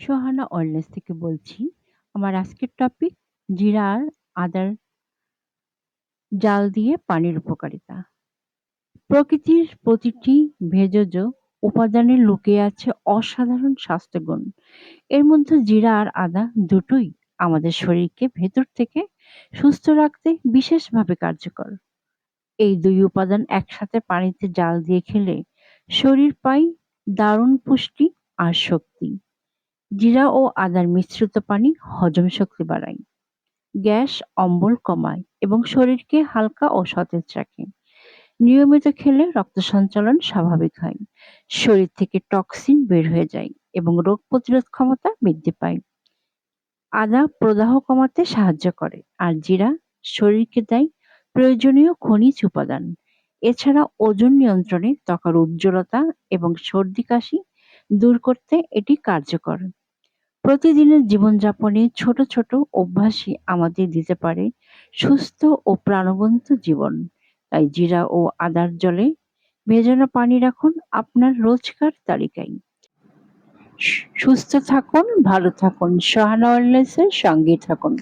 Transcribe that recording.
Sohana wellness থেকে বলছি। আমার আজকের টপিক জিরা আর আদার জাল দিয়ে পানির উপকারিতা। প্রকৃতির প্রতিটি ভেষজ উপাদানে লুকিয়ে আছে অসাধারণ স্বাস্থ্যগুণ। এর মধ্যে জিরা আর আদা দুটোই আমাদের শরীরকে ভেতর থেকে সুস্থ রাখতে বিশেষভাবে কার্যকর। এই দুই উপাদান একসাথে পানিতে জাল দিয়ে খেলে শরীর পায় দারুণ পুষ্টি আর শক্তি। জিরা ও আদার মিশ্রিত পানি হজম শক্তি বাড়ায়। গ্যাস, অম্বল কমায় এবং শরীরকে হালকা ও সতেজ রাখে। নিয়মিত খেলে রক্ত সঞ্চালন স্বাভাবিক হয়। শরীর থেকে টক্সিন বের হয়ে যায় এবং রোগ প্রতিরোধ ক্ষমতা বৃদ্ধি পায়। আদা প্রদাহ কমাতে সাহায্য করে আর জিরা শরীরকে দেয় প্রয়োজনীয় খনিজ উপাদান। এছাড়া ওজন নিয়ন্ত্রণে ত্বকের উজ্জ্বলতা এবং সর্দি কাশি দূর করতে এটি কার্যকর। প্রতিদিনের জীবনযাপনে ছোট ছোট অভ্যাসই আমাদের দিতে পারে সুস্থ ও প্রাণবন্ত জীবন। তাই জিরা ও আদার জলে ভেজানো পানি রাখুন আপনার রোজকার তালিকায়। সুস্থ থাকুন, ভালো থাকুন সহানা সঙ্গে থাকুন।